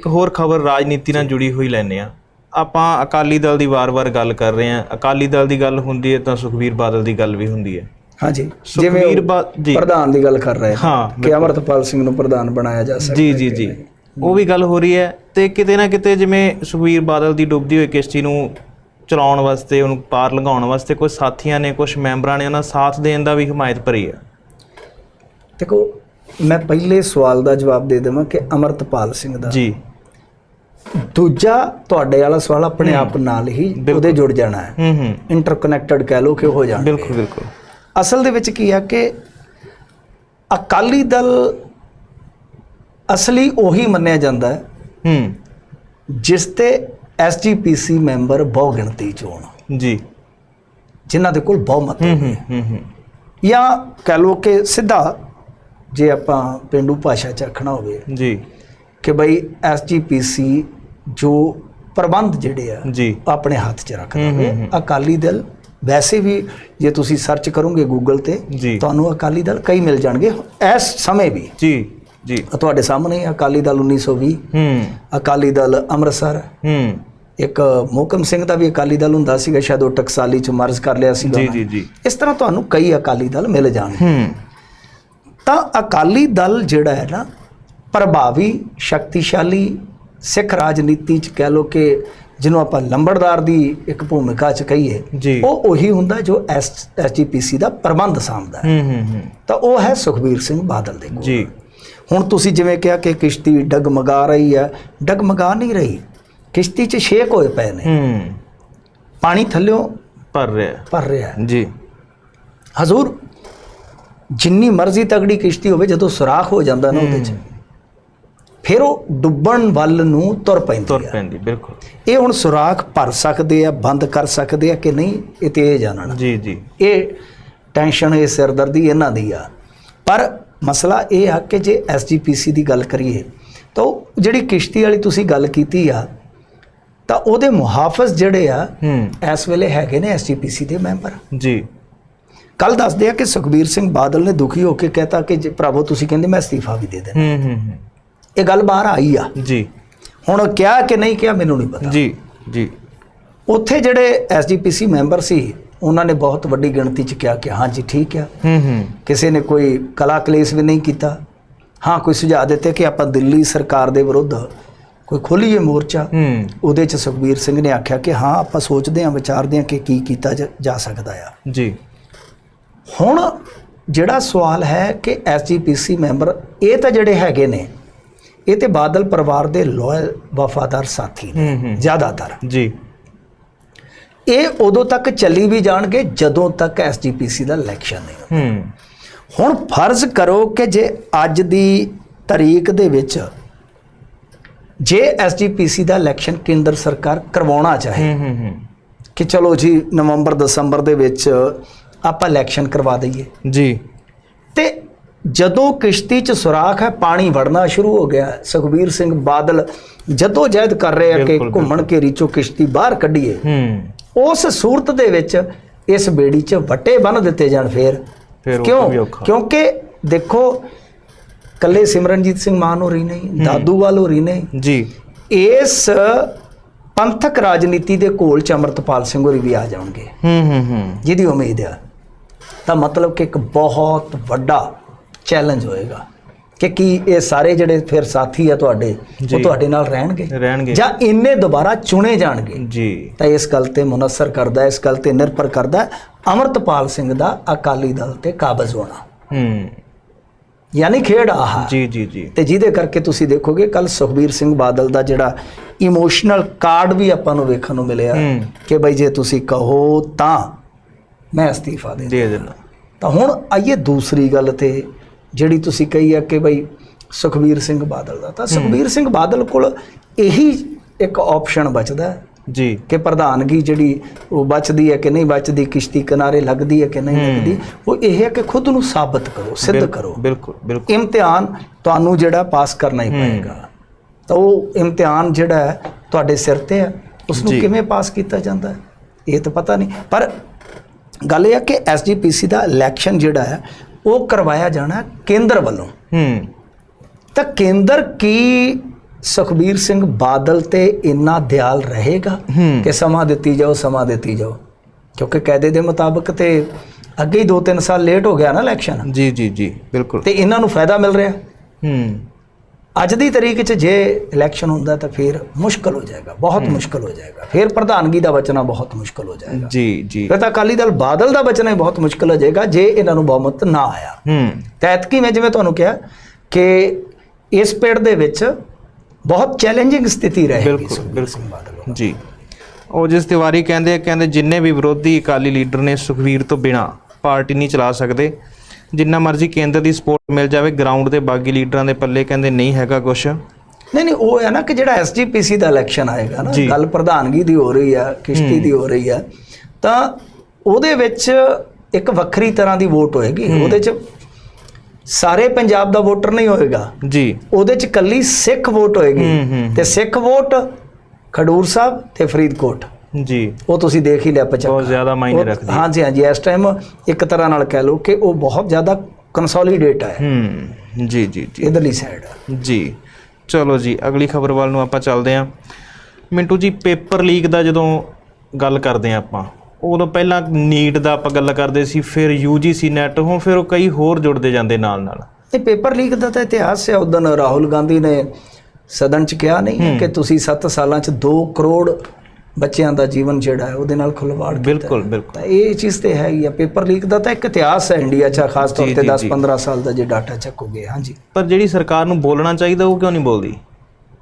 ਇੱਕ ਹੋਰ ਖਬਰ ਰਾਜਨੀਤੀ ਨਾਲ ਜੁੜੀ ਹੋਈ ਲੈਨੇ ਆ ਆਪਾਂ ਅਕਾਲੀ ਦਲ ਦੀ ਵਾਰ-ਵਾਰ ਗੱਲ ਕਰ ਰਹੇ ਆ ਅਕਾਲੀ ਦਲ ਦੀ ਗੱਲ ਹੁੰਦੀ ਹੈ ਤਾਂ ਸੁਖਬੀਰ ਬਾਦਲ ਦੀ ਗੱਲ ਵੀ ਹੁੰਦੀ ਹੈ। ਹਾਂਜੀ। ਸੁਖਬੀਰ ਜਿਵੇਂ ਬਾ ਜੀ। ਪ੍ਰਧਾਨ ਦੀ ਗੱਲ ਕਰ ਰਹੇ ਹਾਂ ਹਾਂ ਕਿ ਅਮਰਤਪਾਲ ਸਿੰਘ ਨੂੰ ਪ੍ਰਧਾਨ ਬਣਾਇਆ ਜਾ ਸਕਦਾ ਜੀ ਜੀ ਜੀ। ਉਹ ਵੀ ਗੱਲ ਹੋ ਰਹੀ ਹੈ ਤੇ ਕਿਤੇ ਨਾ ਕਿਤੇ ਜਿਵੇਂ ਸੁਖਬੀਰ ਬਾਦਲ ਦੀ ਡੁੱਬਦੀ ਹੋਈ ਕਿਸ਼ਤੀ ਨੂੰ ਚਲਾਉਣ ਵਾਸਤੇ ਉਹਨੂੰ ਪਾਰ ਲੰਘਾਉਣ ਵਾਸਤੇ ਕੁਝ ਸਾਥੀਆਂ ਨੇ ਕੁਝ ਮੈਂਬਰਾਂ ਨੇ ਉਹਨਾਂ ਸਾਥ ਦੇਣ ਦਾ ਵੀ ਹਮਾਇਤ ਭਰੀ ਹੈ। ਦੇਖੋ ਮੈਂ ਪਹਿਲੇ ਸਵਾਲ ਦਾ ਜਵਾਬ ਦੇ ਦੇਵਾਂ ਕਿ ਅਮਰਤਪਾਲ ਸਿੰਘ ਦਾ ਜੀ। ਦੂਜਾ ਤੁਹਾਡੇ ਵਾਲਾ ਸਵਾਲ ਆਪਣੇ ਆਪ ਨਾਲ ਹੀ ਉਹਦੇ ਜੁੜ ਜਾਣਾ ਹੈ। ਹੂੰ ਹੂੰ। ਇੰਟਰਕਨੈਕਟਡ ਕਹਿ ਲੋ ਕਿ ਹੋ ਜਾਣਾ ਬਿਲਕੁਲ ਬਿਲਕੁਲ। ਅਸਲ ਦੇ ਵਿੱਚ ਕੀ ਹੈ ਕਿ ਅਕਾਲੀ ਦਲ ਅਸਲੀ ਉਹੀ ਮੰਨਿਆ ਜਾਂਦਾ ਹੈ ਹੂੰ। ਜਿਸ ਤੇ ਐਸਜੀਪੀਸੀ ਮੈਂਬਰ ਬਹੁ ਗਿਣਤੀ ਚ ਹੋਣ। ਜੀ। ਜਿਨ੍ਹਾਂ ਦੇ ਕੋਲ ਬਹੁਮਤ ਹੂੰ ਹੂੰ ਹੂੰ ਜਾਂ ਕਹਿ ਲੋ ਕਿ ਸਿੱਧਾ ਜੇ ਆਪਾਂ ਪਿੰਡੂ ਭਾਸ਼ਾ ਚ ਆਖਣਾ ਹੋਵੇ ਜੀ। ਕਿ ਬਈ ਐਸਜੀਪੀਸੀ ਜੋ ਪ੍ਰਬੰਧ ਜਿਹੜੇ ਆ ਆਪਣੇ ਹੱਥ 'ਚ ਰੱਖਦਾ ਹੋਵੇ ਅਕਾਲੀ ਦਲ ਵੈਸੇ ਵੀ ਜੇ ਤੁਸੀਂ ਸਰਚ ਕਰੋਗੇ ਗੂਗਲ ਤੇ ਤੁਹਾਨੂੰ ਅਕਾਲੀ ਦਲ ਕਈ ਮਿਲ ਜਾਣਗੇ। ਇਸ ਸਮੇਂ ਵੀ ਜੀ ਜੀ। ਤੁਹਾਡੇ ਸਾਹਮਣੇ ਅਕਾਲੀ ਦਲ 1920 ਹੂੰ। ਅਕਾਲੀ ਦਲ ਅੰਮ੍ਰਿਤਸਰ। ਹੂੰ। ਇੱਕ ਮੋਹਕਮ ਸਿੰਘ ਦਾ ਵੀ ਅਕਾਲੀ ਦਲ ਹੁੰਦਾ ਸੀਗਾ ਸ਼ਾਇਦ ਉਹ ਟਕਸਾਲੀ ਚ ਮਰਜ਼ ਕਰ ਲਿਆ ਸੀਗਾ ਜੀ ਜੀ ਨੇ। ਜੀ। ਇਸ ਤਰ੍ਹਾਂ ਤੁਹਾਨੂੰ ਕਈ ਅਕਾਲੀ ਦਲ ਮਿਲ ਜਾਣਗੇ। ਹੂੰ। ਤਾਂ ਅਕਾਲੀ ਦਲ ਜਿਹੜਾ ਹੈ ਨਾ ਪ੍ਰਭਾਵੀ ਸ਼ਕਤੀਸ਼ਾਲੀ ਸਿੱਖ ਰਾਜਨੀਤੀ ਚ ਕਹਿ ਲੋ ਕਿ ਜਿਹਨੂੰ ਆਪਾਂ ਲੰਬੜਦਾਰ ਦੀ ਇੱਕ ਭੂਮਿਕਾ ਚ ਕਹੀਏ ਜੀ। ਉਹ ਉਹੀ ਹੁੰਦਾ ਜੋ ਐਸ ਐਸਜੀਪੀਸੀ ਦਾ ਪ੍ਰਬੰਧ ਸਾਂਭਦਾ ਹੈ। ਹੂੰ ਹੂੰ ਹੂੰ। ਤਾਂ ਉਹ ਹੈ ਸੁਖਬੀਰ ਸਿੰਘ ਬਾਦਲ ਦੇ ਕੋਲ। ਜੀ। ਹੁਣ ਤੁਸੀਂ ਜਿਵੇਂ ਕਿਹਾ ਕਿ ਕਿਸ਼ਤੀ ਡਗਮਗਾ ਰਹੀ ਹੈ ਡਗਮਗਾ ਨਹੀਂ ਰਹੀ। ਕਿਸ਼ਤੀ 'ਚ ਛੇਕ ਹੋਏ ਪਏ ਨੇ। ਹੂੰ। ਪਾਣੀ ਥੱਲਿਓਂ ਪਰ ਰਿਹਾ। ਭਰ ਰਿਹਾ ਜੀ। ਹਜ਼ੂਰ ਜਿੰਨੀ ਮਰਜ਼ੀ ਤਗੜੀ ਕਿਸ਼ਤੀ ਹੋਵੇ ਜਦੋਂ ਸੁਰਾਖ ਹੋ ਜਾਂਦਾ ਨਾ ਉਹਦੇ 'ਚ ਫਿਰ ਉਹ ਡੁੱਬਣ ਵੱਲ ਨੂੰ ਤੁਰ ਪੈਂਦੀ ਤੁਰ ਪੈਂਦੀ ਬਿਲਕੁਲ। ਇਹ ਹੁਣ ਸੁਰਾਖ ਭਰ ਸਕਦੇ ਆ ਬੰਦ ਕਰ ਸਕਦੇ ਆ ਕਿ ਨਹੀਂ ਇਹ ਤੇ ਇਹ ਜਾਣਨਾ ਜੀ ਜੀ। ਇਹ ਟੈਨਸ਼ਨ ਇਹ ਸਿਰਦਰਦੀ ਇਹਨਾਂ ਦੀ ਆ। ਪਰ ਮਸਲਾ ਇਹ ਆ ਕਿ ਜੇ ਐਸਜੀਪੀਸੀ ਦੀ ਗੱਲ ਕਰੀਏ ਤਾਂ ਉਹ ਜਿਹੜੀ ਕਿਸ਼ਤੀ ਵਾਲੀ ਤੁਸੀਂ ਗੱਲ ਕੀਤੀ ਆ ਤਾਂ ਉਹਦੇ ਮੁਹਾਫਜ਼ ਜਿਹੜੇ ਆ ਹੂੰ। ਇਸ ਵੇਲੇ ਹੈਗੇ ਨੇ ਐਸਜੀਪੀਸੀ ਦੇ ਮੈਂਬਰ। ਜੀ। ਕੱਲ ਦੱਸਦੇ ਆ ਕਿ ਸੁਖਬੀਰ ਸਿੰਘ ਬਾਦਲ ਨੇ ਦੁਖੀ ਹੋ ਕੇ ਕਹਿਤਾ ਕਿ ਜੇ ਭਰਾਵੋ ਤੁਸੀਂ ਕਹਿੰਦੇ ਮੈਂ ਅਸਤੀਫਾ ਵੀ ਦੇ ਦੇਣਾ। ਹੂੰ ਹੂੰ ਹੂੰ। ਇਹ ਗੱਲ ਬਾਹਰ ਆਈ ਆ। ਜੀ। ਹੁਣ ਕਿਹਾ ਕਿ ਨਹੀਂ ਕਿਹਾ ਮੈਨੂੰ ਨਹੀਂ ਪਤਾ। ਜੀ ਜੀ। ਉੱਥੇ ਜਿਹੜੇ ਐਸਜੀਪੀਸੀ ਮੈਂਬਰ ਸੀ ਉਹਨਾਂ ਨੇ ਬਹੁਤ ਵੱਡੀ ਗਿਣਤੀ 'ਚ ਕਿਹਾ ਕਿ ਹਾਂਜੀ ਠੀਕ ਆ। ਹੂੰ ਹੂੰ। ਕਿਸੇ ਨੇ ਕੋਈ ਕਲਾ ਕਲੇਸ਼ ਵੀ ਨਹੀਂ ਕੀਤਾ। ਹਾਂ ਕੋਈ ਸੁਝਾਅ ਦਿੱਤੇ ਕਿ ਆਪਾਂ ਦਿੱਲੀ ਸਰਕਾਰ ਦੇ ਵਿਰੁੱਧ ਕੋਈ ਖੋਲੀਏ ਮੋਰਚਾ ਹੂੰ। ਉਹਦੇ 'ਚ ਸੁਖਬੀਰ ਸਿੰਘ ਨੇ ਆਖਿਆ ਕਿ ਹਾਂ ਆਪਾਂ ਸੋਚਦੇ ਹਾਂ ਵਿਚਾਰਦੇ ਹਾਂ ਕਿ ਕੀ ਕੀਤਾ ਜਾ ਸਕਦਾ ਆ। ਜੀ। ਹੁਣ ਜਿਹੜਾ ਸਵਾਲ ਹੈ ਕਿ ਐਸਜੀਪੀਸੀ ਮੈਂਬਰ ਇਹ ਤਾਂ ਜਿਹੜੇ ਹੈਗੇ ਨੇ ਇਹ ਤੇ ਬਾਦਲ ਪਰਿਵਾਰ ਦੇ ਲਾਇਲ ਵਫਾਦਾਰ ਸਾਥੀ ਨੇ ਜ਼ਿਆਦਾਤਰ। ਜੀ। ਇਹ ਉਦੋਂ ਤੱਕ ਚੱਲੀ ਵੀ ਜਾਣਗੇ ਜਦੋਂ ਤੱਕ ਐਸਜੀਪੀਸੀ ਦਾ ਇਲੈਕਸ਼ਨ ਨਹੀਂ ਹੂੰ। ਹੁਣ ਫਰਜ਼ ਕਰੋ ਕਿ ਜੇ ਅੱਜ ਦੀ ਤਾਰੀਖ ਦੇ ਵਿੱਚ ਜੇ ਐਸਜੀਪੀਸੀ ਦਾ ਇਲੈਕਸ਼ਨ ਕੇਂਦਰ ਸਰਕਾਰ ਕਰਵਾਉਣਾ ਚਾਹੇ ਹੂੰ ਹੂੰ ਹੂੰ। ਕਿ ਚਲੋ ਜੀ ਨਵੰਬਰ ਦਸੰਬਰ ਦੇ ਵਿੱਚ ਆਪਾਂ ਇਲੈਕਸ਼ਨ ਕਰਵਾ ਦਈਏ। ਜੀ। ਤੇ ਜਦੋਂ ਕਿਸ਼ਤੀ 'ਚ ਸੁਰਾਖ ਹੈ ਪਾਣੀ ਵੜਨਾ ਸ਼ੁਰੂ ਹੋ ਗਿਆ। ਸੁਖਬੀਰ ਸਿੰਘ ਬਾਦਲ ਜਦੋਂ ਜਹਿਦ ਕਰ ਰਹੇ ਆ ਕਿ ਘੁੰਮਣ ਘੇਰੀ ਚੋਂ ਕਿਸ਼ਤੀ ਬਾਹਰ ਕੱਢੀਏ ਹੂੰ। ਉਸ ਸੂਰਤ ਦੇ ਵਿੱਚ ਇਸ ਬੇੜੀ 'ਚ ਵੱਟੇ ਬੰਨ ਦਿੱਤੇ ਜਾਣ ਫੇਰ। ਕਿਉਂ? ਕਿਉਂਕਿ ਦੇਖੋ ਕੱਲੇ ਸਿਮਰਨਜੀਤ ਸਿੰਘ ਮਾਨ ਹੋ ਰਹੀ ਨਹੀਂ ਦਾਦੂਵਾਲ ਹੋ ਰਹੀ ਨਹੀਂ। ਜੀ। ਇਸ ਪੰਥਕ ਰਾਜਨੀਤੀ ਦੇ ਘੋਲ ਚ ਅਮਰਤਪਾਲ ਸਿੰਘ ਹੋਰੀ ਵੀ ਆ ਜਾਣਗੇ। ਹੂੰ ਹੂੰ ਹੂੰ। ਜਿਹਦੀ ਉਮੀਦ ਆ। ਤਾਂ ਮਤਲਬ ਕਿ ਇੱਕ ਬਹੁਤ ਵੱਡਾ ਚੈਲੰਜ ਹੋਏਗਾ ਕਿ ਕੀ ਇਹ ਸਾਰੇ ਜਿਹੜੇ ਫਿਰ ਸਾਥੀ ਆ ਤੁਹਾਡੇ। ਉਹ ਤੁਹਾਡੇ ਨਾਲ ਰਹਿਣਗੇ? ਰਹਿਣਗੇ। ਜਾਂ ਇੰਨੇ ਦੁਬਾਰਾ ਚੁਣੇ ਜਾਣਗੇ? ਜੀ। ਤਾਂ ਇਸ ਗੱਲ ਤੇ ਮੁਨਸਰ ਕਰਦਾ ਇਸ ਗੱਲ ਤੇ ਨਿਰਭਰ ਕਰਦਾ ਅਮਰਤਪਾਲ ਸਿੰਘ ਦਾ ਅਕਾਲੀ ਦਲ ਤੇ ਕਾਬਜ਼ ਹੋਣਾ। ਹੂੰ। ਯਾਨੀ ਖੇਡ ਆਹ ਜੀ ਜੀ ਜੀ। ਤੇ ਜਿਹਦੇ ਕਰਕੇ ਤੁਸੀਂ ਦੇਖੋਗੇ ਕੱਲ ਸੁਖਬੀਰ ਸਿੰਘ ਬਾਦਲ ਦਾ ਜਿਹੜਾ ਇਮੋਸ਼ਨਲ ਕਾਰਡ ਵੀ ਆਪਾਂ ਨੂੰ ਵੇਖਣ ਨੂੰ ਮਿਲਿਆ। ਕਿ ਬਈ ਜੇ ਤੁਸੀਂ ਕਹੋ ਤਾਂ ਮੈਂ ਅਸਤੀਫਾ ਦੇ ਦੇ ਦੇਣਾ ਤਾਂ ਹੁਣ ਆਈਏ ਦੂਸਰੀ ਗੱਲ ਤੇ। ਜਿਹੜੀ ਤੁਸੀਂ ਕਹੀ ਆ ਕਿ ਬਈ ਸੁਖਬੀਰ ਸਿੰਘ ਬਾਦਲ ਦਾ ਤਾਂ ਸੁਖਬੀਰ ਸਿੰਘ ਬਾਦਲ ਕੋਲ ਇਹੀ ਇੱਕ ਆਪਸ਼ਨ ਬਚਦਾ ਜੀ। ਕਿ ਪ੍ਰਧਾਨਗੀ ਜਿਹੜੀ ਉਹ ਬਚਦੀ ਹੈ ਕਿ ਨਹੀਂ ਬਚਦੀ ਕਿਸ਼ਤੀ ਕਿਨਾਰੇ ਲੱਗਦੀ ਹੈ ਕਿ ਨਹੀਂ। ਲੱਗਦੀ ਉਹ ਇਹ ਹੈ ਕਿ ਖੁਦ ਨੂੰ ਸਾਬਤ ਕਰੋ ਸਿੱਧ ਕਰੋ। ਬਿਲਕੁਲ ਬਿਲਕੁਲ। ਇਮਤਿਹਾਨ ਤੁਹਾਨੂੰ ਜਿਹੜਾ ਪਾਸ ਕਰਨਾ ਹੀ ਪਏਗਾ। ਤਾਂ ਉਹ ਇਮਤਿਹਾਨ ਜਿਹੜਾ ਤੁਹਾਡੇ ਸਿਰ ਤੇ ਹੈ ਉਸ ਨੂੰ। ਕਿਵੇਂ ਪਾਸ ਕੀਤਾ ਜਾਂਦਾ ਇਹ ਤਾਂ ਪਤਾ ਨਹੀਂ। ਪਰ ਗੱਲ ਇਹ ਹੈ ਕਿ ਐਸਜੀਪੀਸੀ ਦਾ ਇਲੈਕਸ਼ਨ ਜਿਹੜਾ ਹੈ ਉਹ ਕਰਵਾਇਆ ਜਾਣਾ ਕੇਂਦਰ ਵੱਲੋਂ। ਹੂੰ। ਤਾਂ ਕੇਂਦਰ ਕੀ ਸੁਖਬੀਰ ਸਿੰਘ ਬਾਦਲ ਤੇ ਇੰਨਾ ਦਿਆਲ ਰਹੇਗਾ ਕਿ ਸਮਾਂ ਦਿੱਤੀ ਜਾਓ ਸਮਾਂ ਦਿੱਤੀ ਜਾਓ? ਕਿਉਂਕਿ ਕਾਇਦੇ ਦੇ ਮੁਤਾਬਕ ਤੇ ਅੱਗੇ ਹੀ 2-3 ਸਾਲ ਲੇਟ ਹੋ ਗਿਆ ਨਾ ਇਲੈਕਸ਼ਨ ਜੀ ਜੀ ਜੀ ਬਿਲਕੁਲ। ਤੇ ਇਹਨਾਂ ਨੂੰ ਫਾਇਦਾ ਮਿਲ ਰਿਹਾ। ਹੂੰ। ਅੱਜ ਦੀ ਤਰੀਕ 'ਚ ਜੇ ਇਲੈਕਸ਼ਨ ਹੁੰਦਾ ਤਾਂ ਫਿਰ ਮੁਸ਼ਕਲ ਹੋ ਜਾਏਗਾ ਬਹੁਤ ਮੁਸ਼ਕਲ ਹੋ ਜਾਏਗਾ। ਫਿਰ ਪ੍ਰਧਾਨਗੀ ਦਾ ਬਚਣਾ ਬਹੁਤ ਮੁਸ਼ਕਲ ਹੋ ਜਾਏਗਾ। ਜੀ ਜੀ। ਫਿਰ ਤਾਂ ਅਕਾਲੀ ਦਲ ਬਾਦਲ ਦਾ ਬਚਣਾ ਹੀ ਬਹੁਤ ਮੁਸ਼ਕਲ ਹੋ ਜਾਏਗਾ ਜੇ ਇਹਨਾਂ ਨੂੰ ਬਹੁਮਤ ਨਾ ਆਇਆ। ਹੂੰ। ਤਾਂ ਐਤਕੀ ਮੈਂ ਜਿਵੇਂ ਤੁਹਾਨੂੰ ਕਿਹਾ ਕਿ ਇਸ ਪੇੜ ਦੇ ਵਿੱਚ ਬਹੁਤ ਚੈਲੰਜਿੰਗ ਸਥਿਤੀ ਰਹੇਗੀ ਬਿਲਕੁਲ, ਸਿੰਘ ਬਾਦਲ। ਜੀ। ਉਹ ਜਿਸ ਤਿਵਾਰੀ ਕਹਿੰਦੇ ਕਹਿੰਦੇ ਜਿੰਨੇ ਵੀ ਵਿਰੋਧੀ ਅਕਾਲੀ ਲੀਡਰ ਨੇ ਸੁਖਵੀਰ ਤੋਂ ਬਿਨਾ ਪਾਰਟੀ ਨਹੀਂ ਚਲਾ ਸਕਦੇ ਜਿੰਨਾ ਮਰਜ਼ੀ ਕੇਂਦਰ ਦੀ ਸਪੋਰਟ ਮਿਲ ਜਾਵੇ ਗਰਾਊਂਡ ਦੇ ਬਾਗੀ ਲੀਡਰਾਂ ਦੇ ਪੱਲੇ ਕਹਿੰਦੇ ਨਹੀਂ ਹੈਗਾ ਕੁਛ। ਨਹੀਂ ਨਹੀਂ ਉਹ ਹੈ ਨਾ ਕਿ ਜਿਹੜਾ ਐਸਜੀਪੀਸੀ ਦਾ ਇਲੈਕਸ਼ਨ ਆਏਗਾ ਨਾ। ਗੱਲ ਪ੍ਰਧਾਨਗੀ ਦੀ ਹੋ ਰਹੀ ਆ ਕਿਸ਼ਤੀ ਦੀ ਹੋ ਰਹੀ ਆ ਤਾਂ ਉਹਦੇ ਵਿੱਚ ਇੱਕ ਵੱਖਰੀ ਤਰ੍ਹਾਂ ਦੀ ਵੋਟ ਹੋਏਗੀ। ਉਹਦੇ 'ਚ ਸਾਰੇ ਪੰਜਾਬ ਦਾ ਵੋਟਰ ਨਹੀਂ ਹੋਏਗਾ। ਜੀ। ਉਹਦੇ 'ਚ ਕੱਲੀ ਸਿੱਖ ਵੋਟ ਹੋਏਗੀ। ਤੇ ਸਿੱਖ ਵੋਟ ਖਡੂਰ ਸਾਹਿਬ ਤੇ ਫਰੀਦਕੋਟ। ਜੀ। ਉਹ ਤੁਸੀਂ ਦੇਖ ਹੀ ਲਿਆ ਪਚੱਕਾ ਬਹੁਤ ਜ਼ਿਆਦਾ ਮਾਇਨੇ ਰੱਖਦੀ। ਹੈ। ਹਾਂਜੀ ਹਾਂਜੀ ਇਸ ਟਾਈਮ ਇੱਕ ਤਰ੍ਹਾਂ ਨਾਲ ਕਹਿ ਲਓ ਕਿ ਉਹ ਬਹੁਤ ਜ਼ਿਆਦਾ ਕੰਸੋਲੀਡੇਟ ਹੈ। ਹੂੰ ਜੀ ਜੀ ਜੀ। ਇਧਰਲੀ ਸਾਈਡ ਜੀ। ਚਲੋ ਜੀ ਅਗਲੀ ਖਬਰ ਵੱਲ ਨੂੰ ਆਪਾਂ ਚੱਲਦੇ ਹਾਂ ਮਿੰਟੂ ਜੀ ਪੇਪਰ ਲੀਕ ਦਾ ਜਦੋਂ ਗੱਲ ਕਰਦੇ ਹਾਂ ਆਪਾਂ ਉਦੋਂ ਪਹਿਲਾਂ ਨੀਟ ਦਾ ਆਪਾਂ ਗੱਲ ਕਰਦੇ ਸੀ ਫਿਰ ਯੂਜੀਸੀ ਨੈਟ ਹੁਣ ਫਿਰ ਉਹ ਕਈ ਹੋਰ ਜੁੜਦੇ ਜਾਂਦੇ ਨਾਲ ਨਾਲ। ਇਹ ਪੇਪਰ ਲੀਕ ਦਾ ਤਾਂ ਇਤਿਹਾਸ ਹੈ ਉਦੋਂ ਰਾਹੁਲ ਗਾਂਧੀ ਨੇ ਸਦਨ ਚ ਕਿਹਾ ਨਹੀਂ ਹੈ। ਕਿ ਤੁਸੀਂ 7 ਸਾਲਾਂ ਚ 2 ਕਰੋੜ ਬੱਚਿਆਂ ਦਾ ਜੀਵਨ ਜਿਹੜਾ ਹੈ ਉਹਦੇ ਨਾਲ ਖੁਲਵਾੜ ਕੀਤਾ ਬਿਲਕੁਲ ਬਿਲਕੁਲ। ਤਾਂ ਇਹ ਚੀਜ਼ ਤੇ ਹੈ ਹੀ ਆ ਪੇਪਰ ਲੀਕ ਦਾ ਤਾਂ ਇੱਕ ਇਤਿਹਾਸ ਹੈ ਇੰਡੀਆ 'ਚ ਖਾਸ ਤੌਰ ਤੇ ਜੀ, 10 ਜੀ। 15 ਸਾਲ ਦਾ ਜੇ ਡਾਟਾ ਚੱਕੋਗੇ ਹਾਂਜੀ। ਪਰ ਜਿਹੜੀ ਸਰਕਾਰ ਨੂੰ ਬੋਲਣਾ ਚਾਹੀਦਾ ਉਹ ਕਿਉਂ ਨਹੀਂ ਬੋਲਦੀ?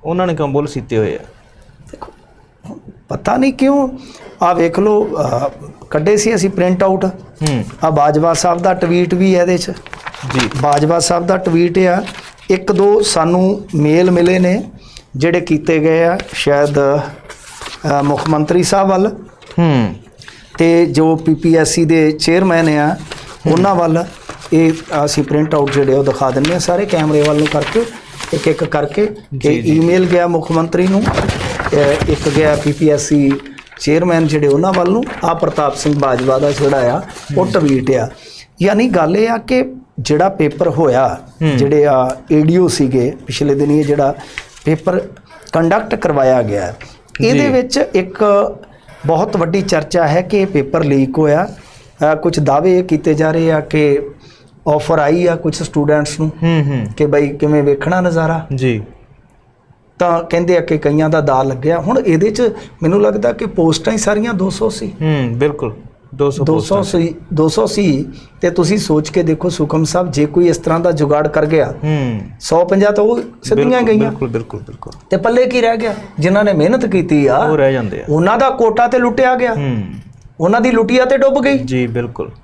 ਉਹਨਾਂ ਨੇ ਕਿਉਂ ਬੋਲ ਸੀਤੇ ਹੋਏ ਆ? ਦੇਖੋ ਪਤਾ ਨਹੀਂ ਕਿਉਂ ਆ ਵੇਖ ਲਓ ਕੱਢੇ ਸੀ ਅਸੀਂ ਪ੍ਰਿੰਟ ਆਊਟ। ਹੂੰ। ਆ ਬਾਜਵਾ ਸਾਹਿਬ ਦਾ ਟਵੀਟ ਵੀ ਹੈ ਇਹਦੇ 'ਚ। ਜੀ। ਬਾਜਵਾ ਸਾਹਿਬ ਦਾ ਟਵੀਟ ਆ ਇੱਕ ਦੋ ਸਾਨੂੰ ਮੇਲ ਮਿਲੇ ਨੇ ਜਿਹੜੇ ਕੀਤੇ ਗਏ ਆ ਸ਼ਾਇਦ ਮੁੱਖ ਮੰਤਰੀ ਸਾਹਿਬ ਵੱਲ। ਹੂੰ। ਤੇ ਜੋ ਪੀਪੀਐਸਸੀ ਦੇ ਚੇਅਰਮੈਨ ਆ ਉਹਨਾਂ ਵੱਲ ਇਹ ਅਸੀਂ ਪ੍ਰਿੰਟ ਆਊਟ ਜਿਹੜੇ ਉਹ ਦਿਖਾ ਦਿੰਦੇ ਆ ਸਾਰੇ ਕੈਮਰੇ ਵੱਲ ਨੂੰ ਕਰਕੇ ਇੱਕ ਇੱਕ ਕਰਕੇ। ਕਿ। ਈਮੇਲ ਗਿਆ ਮੁੱਖ ਮੰਤਰੀ ਨੂੰ ਇੱਕ ਗਿਆ ਪੀਪੀਐਸਸੀ ਚੇਅਰਮੈਨ ਜਿਹੜੇ ਉਹਨਾਂ ਵੱਲ ਨੂੰ ਆ ਪ੍ਰਤਾਪ ਸਿੰਘ ਬਾਜਵਾ ਦਾ ਜਿਹੜਾ ਆ ਉਹ ਟਵੀਟ ਆ। ਯਾਨੀ ਗੱਲ ਇਹ ਆ ਕਿ ਜਿਹੜਾ ਪੇਪਰ ਹੋਇਆ ਜਿਹੜੇ ਆ ਏਡੀਓ ਸੀਗੇ ਪਿਛਲੇ ਦਿਨ ਜਿਹੜਾ ਪੇਪਰ ਕੰਡਕਟ ਕਰਵਾਇਆ ਗਿਆ। ਇਹਦੇ। ਵਿੱਚ ਇੱਕ ਬਹੁਤ ਵੱਡੀ ਚਰਚਾ ਹੈ ਕਿ ਇਹ ਪੇਪਰ ਲੀਕ ਹੋਇਆ। ਕੁਝ ਦਾਅਵੇ ਕੀਤੇ ਜਾ ਰਹੇ ਆ ਕਿ ਆਫਰ ਆਈ ਆ ਕੁਝ ਸਟੂਡੈਂਟਸ ਨੂੰ ਹੂੰ ਹੂੰ। ਕਿ ਬਈ ਕਿਵੇਂ ਵੇਖਣਾ ਨਜ਼ਾਰਾ? ਜੀ। ਤਾਂ ਕਹਿੰਦੇ ਆ ਕਿ ਕਈਆਂ ਦਾ ਦਾ ਲੱਗਿਆ। ਹੁਣ ਇਹਦੇ 'ਚ ਮੈਨੂੰ ਲੱਗਦਾ ਕਿ ਪੋਸਟਾਂ ਹੀ ਸਾਰੀਆਂ 200 ਸੀ। ਹੂੰ ਬਿਲਕੁਲ। 200 200 ਸੀ 200 ਸੀ ਤੇ ਤੁਸੀਂ ਸੋਚ ਕੇ ਦੇਖੋ ਸੁਖਮ ਸਾਹਿਬ ਜੇ ਕੋਈ ਇਸ ਤਰ੍ਹਾਂ ਦਾ ਜੁਗਾੜ ਕਰ ਗਿਆ ਹੂੰ। 150 ਤਾਂ ਉਹ ਸਿੱਧੀਆਂ ਗਈਆਂ। ਬਿਲਕੁਲ ਬਿਲਕੁਲ ਬਿਲਕੁਲ। ਤੇ ਪੱਲੇ ਕੀ ਰਹਿ ਗਿਆ? ਜਿਨ੍ਹਾਂ ਨੇ ਮਿਹਨਤ ਕੀਤੀ ਆ ਉਹ ਰਹਿ ਜਾਂਦੇ ਆ। ਉਹਨਾਂ ਦਾ ਕੋਟਾ ਤੇ ਲੁੱਟਿਆ ਗਿਆ। ਹੂੰ। ਉਹਨਾਂ ਦੀ ਲੁੱਟੀਆ ਤੇ ਡੁੱਬ ਗਈ। ਜੀ ਬਿਲਕੁਲ।